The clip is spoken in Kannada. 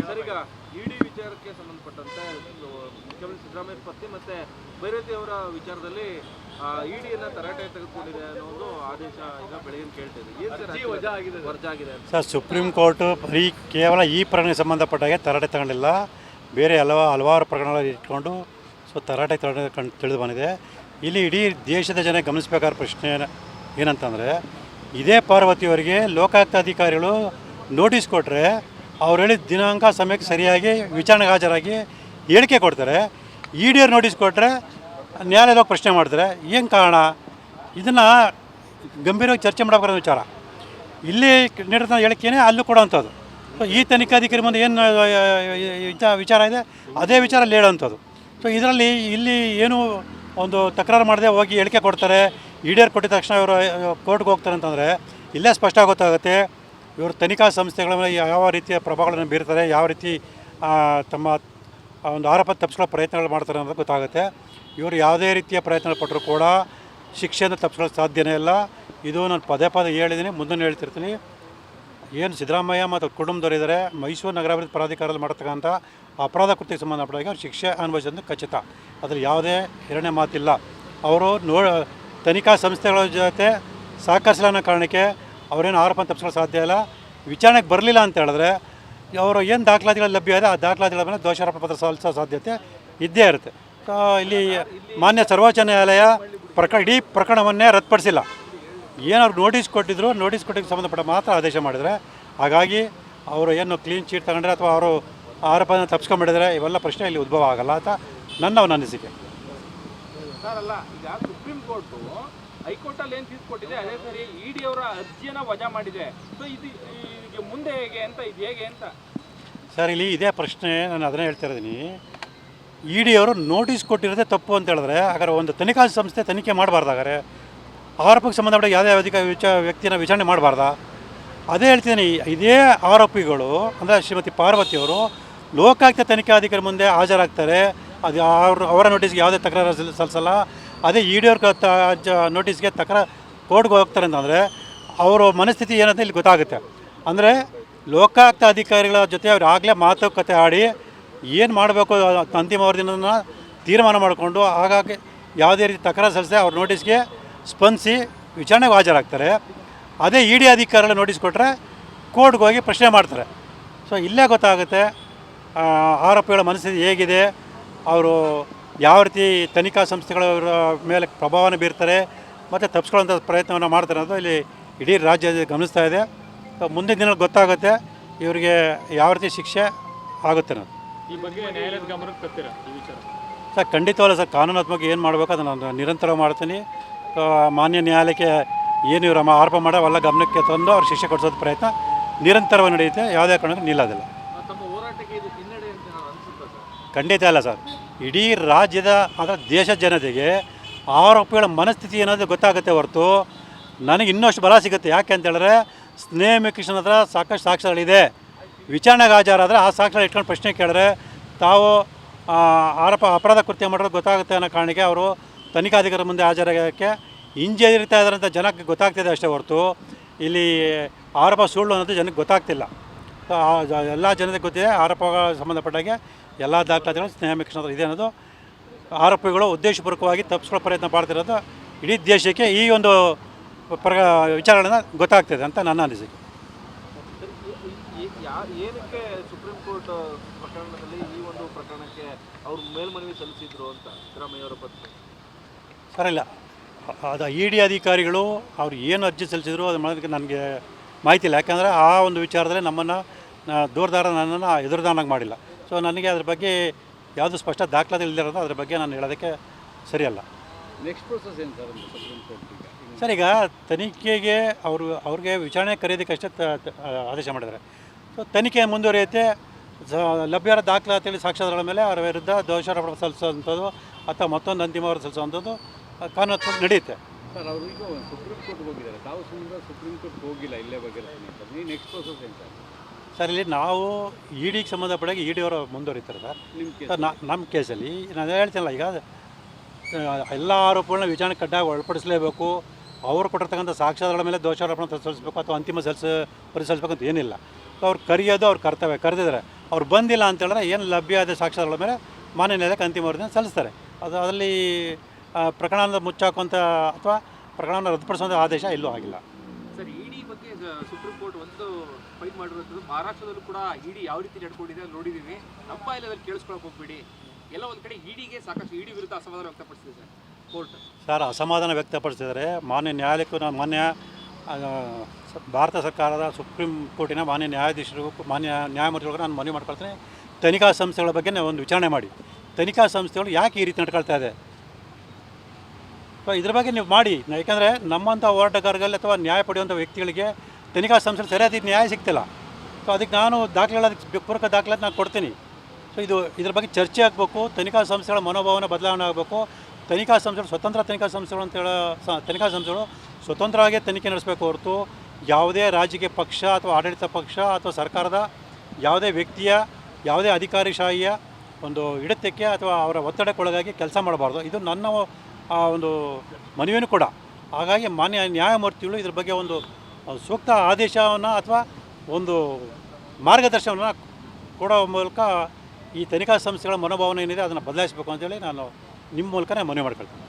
ಸರ್ ಈಗ ಇಡಿ ವಿಚಾರಕ್ಕೆ ಸಂಬಂಧಪಟ್ಟಂತೆ ಮುಖ್ಯಮಂತ್ರಿ ಸಿದ್ದರಾಮಯ್ಯ ಪತ್ನಿ ಮತ್ತೆ ಭೈರತಿ ಅವರ ವಿಚಾರದಲ್ಲಿ ಇಡಿಯನ್ನ ತರಾಟೆ ತೆಗೆದುಕೊಂಡಿದೆ ಅನ್ನೋ ಒಂದು ಆದೇಶ ಈಗ ಬೆಳಗ್ಗೆ ಕೇಳ್ತಿದೆ ವಜಾ ಆಗಿದೆ ವಜಾ ಆಗಿದೆ? ಸರ್. ಸುಪ್ರೀಂ ಕೋರ್ಟ್ ಬರೀ ಕೇವಲ ಈ ಪ್ರಕರಣಕ್ಕೆ ಸಂಬಂಧಪಟ್ಟಾಗೆ ತರಾಟೆ ತಗೊಂಡಿಲ್ಲ. ಬೇರೆ ಹಲವ ಹಲವಾರು ಪ್ರಕರಣಗಳಲ್ಲಿ ಇಟ್ಕೊಂಡು ಸೊ ತರಾಟೆ ತಗೊಂಡು ಕಂಡು ತಿಳಿದು ಬಂದಿದೆ. ಇಲ್ಲಿ ಇಡೀ ದೇಶದ ಜನ ಗಮನಿಸಬೇಕಾದ ಪ್ರಶ್ನೆ ಏನ- ಏನಂತಂದರೆ ಇದೇ ಪಾರ್ವತಿಯವರಿಗೆ ಲೋಕಾಯುಕ್ತ ಅಧಿಕಾರಿಗಳು ನೋಟಿಸ್ ಕೊಟ್ಟರೆ ಅವ್ರು ಹೇಳಿದ ದಿನಾಂಕ ಸಮಯಕ್ಕೆ ಸರಿಯಾಗಿ ವಿಚಾರಣೆಗೆ ಹಾಜರಾಗಿ ಹೇಳಿಕೆ ಕೊಡ್ತಾರೆ. ಇ ಡಿ ಅವ್ರು ನೋಟಿಸ್ ಕೊಟ್ಟರೆ ನ್ಯಾಯಾಲಯದಾಗ ಪ್ರಶ್ನೆ ಮಾಡ್ತಾರೆ. ಏನು ಕಾರಣ? ಇದನ್ನು ಗಂಭೀರವಾಗಿ ಚರ್ಚೆ ಮಾಡಬೇಕಾದ ವಿಚಾರ. ಇಲ್ಲಿ ನೀಡಿದ ಹೇಳಿಕೆನೇ ಅಲ್ಲೂ ಕೊಡೋವಂಥದ್ದು. ಸೊ ಈ ತನಿಖಾಧಿಕಾರಿ ಮುಂದೆ ಏನು ವಿಚಾರ ಇದೆ? ಅದೇ ವಿಚಾರ ಅಲ್ಲಿ ಹೇಳೋವಂಥದ್ದು ಸೊ ಇದರಲ್ಲಿ ಇಲ್ಲಿ ಏನು ಒಂದು ತಕರಾರು ಮಾಡದೆ ಹೋಗಿ ಹೇಳಿಕೆ ಕೊಡ್ತಾರೆ. ಈಡಿಯರ್ ಕೊಟ್ಟಿದ ತಕ್ಷಣ ಇವರು ಕೋರ್ಟ್ಗೆ ಹೋಗ್ತಾರೆ ಅಂತಂದರೆ ಇಲ್ಲೇ ಸ್ಪಷ್ಟ ಗೊತ್ತಾಗುತ್ತೆ ಇವರು ತನಿಖಾ ಸಂಸ್ಥೆಗಳ ಮೇಲೆ ಯಾವ ರೀತಿಯ ಪ್ರಭಾವಗಳನ್ನು ಬೀರ್ತಾರೆ, ಯಾವ ರೀತಿ ತಮ್ಮ ಒಂದು ಆರೋಪ ತಪ್ಪಿಸ್ಕೊಳ್ಳೋ ಪ್ರಯತ್ನಗಳು ಮಾಡ್ತಾರೆ ಅನ್ನೋದು ಗೊತ್ತಾಗುತ್ತೆ. ಇವರು ಯಾವುದೇ ರೀತಿಯ ಪ್ರಯತ್ನ ಪಟ್ಟರು ಕೂಡ ಶಿಕ್ಷೆಯನ್ನು ತಪ್ಪಿಸ್ಕೊಳ್ಳೋ ಸಾಧ್ಯನೇ ಇಲ್ಲ. ಇದು ನಾನು ಪದೇ ಪದೇ ಹೇಳಿದ್ದೀನಿ ಮುಂದೆ ಹೇಳ್ತಿರ್ತೀನಿ. ಏನು ಸಿದ್ದರಾಮಯ್ಯ ಮತ್ತು ಕುಟುಂಬದವರು ಇದ್ದಾರೆ ಮೈಸೂರು ನಗರಾಭಿವೃದ್ಧಿ ಪ್ರಾಧಿಕಾರದಲ್ಲಿ ಮಾಡತಕ್ಕಂಥ ಅಪರಾಧ ಕೃತಿಗೆ ಸಂಬಂಧಪಟ್ಟಾಗ ಅವ್ರು ಶಿಕ್ಷೆ ಅನುಭವಿಸೋದು ಖಚಿತ. ಅದರಲ್ಲಿ ಯಾವುದೇ ಎರಡನೇ ಮಾತಿಲ್ಲ. ಅವರು ನೋ, ತನಿಖಾ ಸಂಸ್ಥೆಗಳ ಜೊತೆ ಸಹಕರಿಸಲನ್ನೋ ಕಾರಣಕ್ಕೆ ಅವರೇನು ಆರೋಪ ತಪ್ಪಿಸ್ಕೊಳ್ಳೋ ಸಾಧ್ಯ ಇಲ್ಲ. ವಿಚಾರಣೆಗೆ ಬರಲಿಲ್ಲ ಅಂತ ಹೇಳಿದ್ರೆ ಅವರು ಏನು ದಾಖಲಾತಿಗಳು ಲಭ್ಯ ಇದೆ, ಆ ದಾಖಲಾತಿಗಳ ಮೇಲೆ ದೋಷಾರೋಪ ಪತ್ರ ಸಲ್ಲಿಸೋ ಸಾಧ್ಯತೆ ಇದ್ದೇ ಇರುತ್ತೆ. ಇಲ್ಲಿ ಮಾನ್ಯ ಸರ್ವೋಚ್ಚ ನ್ಯಾಯಾಲಯ ಪ್ರಕರಣ ಇಡೀ ಪ್ರಕರಣವನ್ನೇ ರದ್ದುಪಡಿಸಿಲ್ಲ. ಏನಾದ್ರು ಅವ್ರು ನೋಟಿಸ್ ಕೊಟ್ಟಿದ್ರು, ನೋಟಿಸ್ ಕೊಟ್ಟಿಗೆ ಸಂಬಂಧಪಟ್ಟ ಮಾತ್ರ ಆದೇಶ ಮಾಡಿದರೆ. ಹಾಗಾಗಿ ಅವರು ಏನು ಕ್ಲೀನ್ ಚೀಟ್ ತಗೊಂಡ್ರೆ ಅಥವಾ ಅವರು ಆರೋಪನ ತಪ್ಪಿಸ್ಕೊಂಡ್ಬಿಡಿದ್ರೆ ಇವೆಲ್ಲ ಪ್ರಶ್ನೆ ಇಲ್ಲಿ ಉದ್ಭವ ಆಗಲ್ಲ ಅಂತ ನನ್ನ ಅವನ ಅನಿಸಿಕೆ. ಸರ್ ಏನು ತೀರ್ಪು ಅದೇ ಸರಿ ಇಡಿ ಅವರ ಅರ್ಜಿಯನ್ನು ವಜಾ ಮಾಡಿದೆ. ಸೊ ಇದು ಈಗ ಮುಂದೆ ಹೇಗೆ ಅಂತ, ಇದು ಹೇಗೆ ಅಂತ? ಸರ್, ಇಲ್ಲಿ ಇದೇ ಪ್ರಶ್ನೆ ನಾನು ಅದನ್ನೇ ಹೇಳ್ತಾ ಇದ್ದೀನಿ. ಇ ಡಿ ಅವರು ನೋಟಿಸ್ ಕೊಟ್ಟಿರೋದೇ ತಪ್ಪು ಅಂತ ಹೇಳಿದ್ರೆ, ಹಾಗಾದ್ರೆ ಒಂದು ತನಿಖಾ ಸಂಸ್ಥೆ ತನಿಖೆ ಮಾಡಬಾರ್ದಾಗಾರೆ ಆರೋಪಕ್ಕೆ ಸಂಬಂಧಪಟ್ಟ ಯಾವುದೇ ಅಧಿಕ ವಿಚ, ವ್ಯಕ್ತಿನ ವಿಚಾರಣೆ ಮಾಡಬಾರ್ದಾ. ಅದೇ ಹೇಳ್ತಿದ್ದೀನಿ, ಇದೇ ಆರೋಪಿಗಳು, ಅಂದರೆ ಶ್ರೀಮತಿ ಪಾರ್ವತಿಯವರು ಲೋಕಾಯುಕ್ತ ತನಿಖಾಧಿಕಾರಿ ಮುಂದೆ ಹಾಜರಾಗ್ತಾರೆ. ಅದು ಅವರು ಅವರ ನೋಟಿಸ್ಗೆ ಯಾವುದೇ ತಕರಾರು ಸಲ್- ಸಲ್ಲಿಸಲ್ಲ ಅದೇ ಇ ಡಿ ನೋಟಿಸ್ಗೆ ತಕರ ಕೋರ್ಟ್ಗೆ ಹೋಗ್ತಾರೆ ಅಂತಂದರೆ ಅವರ ಮನಸ್ಥಿತಿ ಏನಂತ ಇಲ್ಲಿ ಗೊತ್ತಾಗುತ್ತೆ. ಅಂದರೆ ಲೋಕಾಯುಕ್ತ ಅಧಿಕಾರಿಗಳ ಜೊತೆ ಅವ್ರು ಆಗಲೇ ಮಾತುಕತೆ ಆಡಿ ಏನು ಮಾಡಬೇಕು ಅಂತಿಮ ವರದಿನ ತೀರ್ಮಾನ ಮಾಡಿಕೊಂಡು ಹಾಗಾಗಿ ಯಾವುದೇ ರೀತಿ ತಕರಾರು ಸಲ್ಲಿಸದೆ ಅವ್ರ ನೋಟಿಸ್ಗೆ ಸ್ಪಂದಿಸಿ ವಿಚಾರಣೆಗೆ ಹಾಜರಾಗ್ತಾರೆ. ಅದೇ ಇ ಡಿ ಅಧಿಕಾರಿಗಳ ನೋಟಿಸ್ ಕೊಟ್ಟರೆ ಕೋರ್ಟ್ಗೆ ಹೋಗಿ ಪ್ರಶ್ನೆ ಮಾಡ್ತಾರೆ. ಸೊ ಇಲ್ಲೇ ಗೊತ್ತಾಗುತ್ತೆ ಆರೋಪಿಗಳ ಮನಸ್ಥಿತಿ ಹೇಗಿದೆ, ಅವರು ಯಾವ ರೀತಿ ತನಿಖಾ ಸಂಸ್ಥೆಗಳ ಮೇಲೆ ಪ್ರಭಾವನ ಬೀರ್ತಾರೆ ಮತ್ತು ತಪ್ಪಿಸ್ಕೊಳ್ಳೋಂಥ ಪ್ರಯತ್ನವನ್ನು ಮಾಡ್ತಾರೆ ಅನ್ನೋದು ಇಲ್ಲಿ ಇಡೀ ರಾಜ್ಯ ಗಮನಿಸ್ತಾ ಇದೆ. ಮುಂದಿನ ದಿನ ಗೊತ್ತಾಗುತ್ತೆ ಇವರಿಗೆ ಯಾವ ರೀತಿ ಶಿಕ್ಷೆ ಆಗುತ್ತೆ ಅನ್ನೋದು. ಈ ಬಗ್ಗೆ ನ್ಯಾಯಾಲಯದ ಗಮನಕ್ಕೆ ತರ್ತೀರಾ ಈ ವಿಚಾರ? ಸರ್ ಖಂಡಿತವಲ್ಲ ಸರ್ ಕಾನೂನಾತ್ಮಕ ಏನು ಮಾಡಬೇಕು ಅದನ್ನು ನಾನು ನಿರಂತರ ಮಾಡ್ತೀನಿ. ಮಾನ್ಯ ನ್ಯಾಯಾಲಯಕ್ಕೆ ಏನು ಇವರು ಆರೋಪ ಮಾಡೋ ಅವೆಲ್ಲ ಗಮನಕ್ಕೆ ತಂದು ಅವ್ರು ಶಿಕ್ಷೆ ಕೊಡಿಸೋದು ಪ್ರಯತ್ನ ನಿರಂತರವಾಗಿ ನಡೆಯುತ್ತೆ ಯಾವುದೇ ಕಾರಣಕ್ಕೂ ನಿಲ್ಲೋದಿಲ್ಲ. ಖಂಡಿತ ಅಲ್ಲ ಸರ್. ಇಡೀ ರಾಜ್ಯದ ಅಂದರೆ ದೇಶ ಜನತೆಗೆ ಆರೋಪಿಗಳ ಮನಸ್ಥಿತಿ ಏನಾದರೂ ಗೊತ್ತಾಗುತ್ತೆ ಹೊರತು ನನಗೆ ಇನ್ನಷ್ಟು ಬಲ ಸಿಗುತ್ತೆ. ಯಾಕೆ ಅಂತ ಹೇಳಿದ್ರೆ ಸ್ನೇಹ ಕೃಷ್ಣನ ಹತ್ರ ಸಾಕಷ್ಟು ಸಾಕ್ಷ್ಯಗಳಿದೆ. ವಿಚಾರಣೆಗೆ ಹಾಜರಾದರೆ ಆ ಸಾಕ್ಷ್ಯಗಳು ಇಟ್ಕೊಂಡು ಪ್ರಶ್ನೆ ಕೇಳಿದ್ರೆ ತಾವು ಆರೋಪ, ಅಪರಾಧ ಕೃತ್ಯ ಮಾಡೋದು ಗೊತ್ತಾಗುತ್ತೆ ಅನ್ನೋ ಕಾರಣಕ್ಕೆ ಅವರು ತನಿಖಾಧಿಕಾರಿ ಮುಂದೆ ಹಾಜರಾಗೋಕ್ಕೆ ಹಿಂಜರಿತಾ ಅಂತ ಜನಕ್ಕೆ ಗೊತ್ತಾಗ್ತಿದೆ ಅಷ್ಟೇ ಹೊರತು. ಇಲ್ಲಿ ಆರೋಪ ಸುಳ್ಳು ಅನ್ನೋದು ಜನಕ್ಕೆ ಗೊತ್ತಾಗ್ತಿಲ್ಲ. ಎಲ್ಲ ಜನತೆ ಗೊತ್ತಿದೆ ಆರೋಪಗಳ ಸಂಬಂಧಪಟ್ಟಾಗೆ ಎಲ್ಲ ದಾಖಲಾತಿಗಳು ಸ್ನೇಹ ಮಿಕ್ಷಣ ಇದೆ ಅನ್ನೋದು. ಆರೋಪಿಗಳು ಉದ್ದೇಶಪೂರ್ವಕವಾಗಿ ತಪ್ಪಿಸ್ಕೊಳ್ಳೋ ಪ್ರಯತ್ನ ಮಾಡ್ತಿರೋದು ಇಡೀ ದೇಶಕ್ಕೆ ಈ ಒಂದು ಪ್ರ ವಿಚಾರಗಳನ್ನು ಗೊತ್ತಾಗ್ತದೆ ಅಂತ ನನ್ನ ಅನಿಸಿಕೆ. ಏನಕ್ಕೆ ಸುಪ್ರೀಂ ಕೋರ್ಟ್ ಪ್ರಕರಣದಲ್ಲಿ ಈ ಒಂದು ಪ್ರಕರಣಕ್ಕೆ ಅವರು ಮೇಲ್ಮನವಿ ಸಲ್ಲಿಸಿದ್ರು ಅಂತ ಸಿದ್ದರಾಮಯ್ಯ ಅವರ ಪತ್ನಿ? ಸರ್ ಇಲ್ಲ. ಅದು ಇ ಡಿ ಅಧಿಕಾರಿಗಳು ಅವ್ರು ಏನು ಅರ್ಜಿ ಸಲ್ಲಿಸಿದ್ರು ಅದು ಮಾಡೋದಕ್ಕೆ ನನಗೆ ಮಾಹಿತಿ ಇಲ್ಲ. ಯಾಕಂದರೆ ಆ ಒಂದು ವಿಚಾರದಲ್ಲಿ ನಮ್ಮನ್ನು ದೂರದಾರ ನನ್ನನ್ನು ಎದುರುದಾನಾಗಿ ಮಾಡಿಲ್ಲ. ಸೊ ನನಗೆ ಅದ್ರ ಬಗ್ಗೆ ಯಾವುದು ಸ್ಪಷ್ಟ ದಾಖಲಾತಿ ಇಲ್ಲದಿರೋದು ಅದ್ರ ಬಗ್ಗೆ ನಾನು ಹೇಳೋದಕ್ಕೆ ಸರಿಯಲ್ಲ. ನೆಕ್ಸ್ಟ್ ಪ್ರೊಸೆಸ್ ಏನು ಸರ್ ಸುಪ್ರೀಂ ಕೋರ್ಟ್ ಸರ್ ಈಗ ತನಿಖೆಗೆ ಅವರು ಅವ್ರಿಗೆ ವಿಚಾರಣೆ ಕರೆಯೋದಕ್ಕಷ್ಟೇ ಆದೇಶ ಮಾಡಿದ್ದಾರೆ. ಸೊ ತನಿಖೆ ಮುಂದುವರಿಯುತ್ತೆ. ಸ- ಲಭ್ಯರ ದಾಖಲಾತಿಯಲ್ಲಿ ಸಾಕ್ಷ್ಯಗಳ ಮೇಲೆ ಅವರ ವಿರುದ್ಧ ದೋಷಾರೋಪ ಸಲ್ಲಿಸುವಂಥದ್ದು ಅಥವಾ ಮತ್ತೊಂದು ಅಂತಿಮ ಸಲ್ಲಿಸುವಂಥದ್ದು ಕಾನೂನು ನಡೆಯುತ್ತೆ. ಸರ್ ಅವರು ಈಗ ಸುಪ್ರೀಂ ಕೋರ್ಟ್ಗೆ ಹೋಗಿದ್ದಾರೆ. ತಾವು ಸುಮ್ಮನೆ ಸುಪ್ರೀಂ ಕೋರ್ಟ್ಗೆ ಹೋಗಿಲ್ಲ ಇಲ್ಲೇ ಬಗ್ಗೆ ನೆಕ್ಸ್ಟ್ ಪ್ರೊಸೆಸ್ ಏನು ಸರ್? ಸರ್ ಇಲ್ಲಿ ನಾವು ಇ ಡಿಗೆ ಸಂಬಂಧಪಟ್ಟಾಗ ಇ ಡಿ ಅವರು ಮುಂದುವರಿತಾರೆ ಸರ್. ನಿಮ್ಮ ಸರ್ ನಮ್ಮ ಕೇಸಲ್ಲಿ ನಾನು ಹೇಳ್ತೀನಲ್ಲ ಈಗ ಎಲ್ಲ ಆರೋಪಗಳನ್ನ ವಿಚಾರಣೆ ಕಡ್ಡಾಯ ಒಳಪಡಿಸಲೇಬೇಕು. ಅವರು ಕೊಟ್ಟಿರ್ತಕ್ಕಂಥ ಸಾಕ್ಷ್ಯಗಳ ಮೇಲೆ ದೋಷಾರೋಪಣ ಸಲ್ಲಿಸಬೇಕು ಅಥವಾ ಅಂತಿಮ ಸಲ್ಲಿಸ ಅಂತ ಏನಿಲ್ಲ. ಅವ್ರು ಕರೆಯೋದು ಅವ್ರು ಕರ್ತವ್ಯ ಕರೆದಿದ್ದಾರೆ. ಅವ್ರು ಬಂದಿಲ್ಲ ಅಂತ ಹೇಳಿದ್ರೆ ಏನು ಲಭ್ಯ ಆದ ಸಾಕ್ಷ್ಯಗಳ ಮೇಲೆ ಮಾನ್ಯ ನ್ಯಾಯಾಲಯಕ್ಕೆ ಅಂತಿಮ ವರದಿಯನ್ನು ಸಲ್ಲಿಸ್ತಾರೆ. ಅದು ಅದರಲ್ಲಿ ಪ್ರಕರಣದ ಮುಚ್ಚಾಕುವಂಥ ಅಥವಾ ಪ್ರಕರಣವನ್ನು ರದ್ದುಪಡಿಸುವಂಥ ಆದೇಶ ಎಲ್ಲೂ ಆಗಿಲ್ಲ. ಸರ್ ಇಡಿ ಬಗ್ಗೆ ಸುಪ್ರೀಂ ಕೋರ್ಟ್ ಒಂದು ಫೈಲ್ ಮಾಡಿರೋದು ಮಹಾರಾಷ್ಟ್ರದಲ್ಲೂ ಕೂಡ ಇಡಿ ಯಾವ ರೀತಿ ನಡ್ಕೊಂಡಿದೆ ಅಂತ ನೋಡಿದೀವಿ ನಮ್ಮ ಬಾಯಲ್ಲಿ ಕೇಳಿಸ್ಕೊಳಕ್ ಹೋಗ್ಬೇಡಿ. ಎಲ್ಲ ಒಂದು ಕಡೆ ಇಡಿಗೆ ಸಾಕಷ್ಟು ಇಡಿ ವಿರುದ್ಧ ಅಸಮಾಧಾನ ವ್ಯಕ್ತಪಡಿಸಿದೆ ಸರ್, ಕೋರ್ಟ್. ಸರ್, ಅಸಮಾಧಾನ ವ್ಯಕ್ತಪಡಿಸಿದ್ದಾರೆ ಮಾನ್ಯ ನ್ಯಾಯಾಲಯಕ್ಕೂ ಮಾನ್ಯ ಭಾರತ ಸರ್ಕಾರದ ಸುಪ್ರೀಂ ಕೋರ್ಟಿನ ಮಾನ್ಯ ನ್ಯಾಯಾಧೀಶರು, ಮಾನ್ಯ ನ್ಯಾಯಮೂರ್ತಿಗಳಿಗೂ ನಾನು ಮನವಿ ಮಾಡ್ಕೊಳ್ತೇನೆ. ತನಿಖಾ ಸಂಸ್ಥೆಗಳ ಬಗ್ಗೆ ಒಂದು ವಿಚಾರಣೆ ಮಾಡಿ. ತನಿಖಾ ಸಂಸ್ಥೆಗಳು ಯಾಕೆ ಈ ರೀತಿ ನಡ್ಕೊಳ್ತಾ ಇದೆ? ಸೊ ಇದ್ರ ಬಗ್ಗೆ ನೀವು ಮಾಡಿ. ಯಾಕಂದರೆ ನಮ್ಮಂಥ ಹೋರಾಟಗಾರರಲ್ಲಿ ಅಥವಾ ನ್ಯಾಯ ಪಡೆಯುವಂಥ ವ್ಯಕ್ತಿಗಳಿಗೆ ತನಿಖಾ ಸಂಸ್ಥೆ ಸರಿಯಾದ ನ್ಯಾಯ ಸಿಗ್ತಿಲ್ಲ. ಸೊ ಅದಕ್ಕೆ ನಾನು ದಾಖಲೆಗಳ ಅದಕ್ಕೆ ಪೂರಕ ದಾಖಲಾತಿ ನಾನು ಕೊಡ್ತೀನಿ. ಸೊ ಇದು ಇದ್ರ ಬಗ್ಗೆ ಚರ್ಚೆ ಆಗಬೇಕು, ತನಿಖಾ ಸಂಸ್ಥೆಗಳ ಮನೋಭಾವನೆ ಬದಲಾವಣೆ ಆಗಬೇಕು. ತನಿಖಾ ಸಂಸ್ಥೆಗಳು, ಸ್ವತಂತ್ರ ತನಿಖಾ ಸಂಸ್ಥೆಗಳು ಅಂತ ಹೇಳೋ ತನಿಖಾ ಸಂಸ್ಥೆಗಳು ಸ್ವತಂತ್ರವಾಗಿ ತನಿಖೆ ನಡೆಸಬೇಕು ಹೊರತು ಯಾವುದೇ ರಾಜಕೀಯ ಪಕ್ಷ ಅಥವಾ ಆಡಳಿತ ಪಕ್ಷ ಅಥವಾ ಸರ್ಕಾರದ ಯಾವುದೇ ವ್ಯಕ್ತಿಯ, ಯಾವುದೇ ಅಧಿಕಾರಿಶಾಹಿಯ ಒಂದು ಹಿಡಿತಕ್ಕೆ ಅಥವಾ ಅವರ ಒತ್ತಡಕ್ಕೊಳಗಾಗಿ ಕೆಲಸ ಮಾಡಬಾರ್ದು. ಇದು ನನ್ನ ಆ, ಒಂದು ಮನವಿಯನ್ನು ಕೂಡ. ಹಾಗಾಗಿ ಮಾನ್ಯ ನ್ಯಾಯಮೂರ್ತಿಗಳು ಇದ್ರ ಬಗ್ಗೆ ಒಂದು ಸೂಕ್ತ ಆದೇಶವನ್ನು ಅಥವಾ ಒಂದು ಮಾರ್ಗದರ್ಶನವನ್ನು ಕೊಡೋ ಮೂಲಕ ಈ ತನಿಖಾ ಸಂಸ್ಥೆಗಳ ಮನೋಭಾವನೆ ಏನಿದೆ ಅದನ್ನು ಬದಲಾಯಿಸಬೇಕು ಅಂತೇಳಿ ನಾನು ನಿಮ್ಮ ಮೂಲಕನೇ ಮನವಿ ಮಾಡ್ಕೊಳ್ತೀನಿ.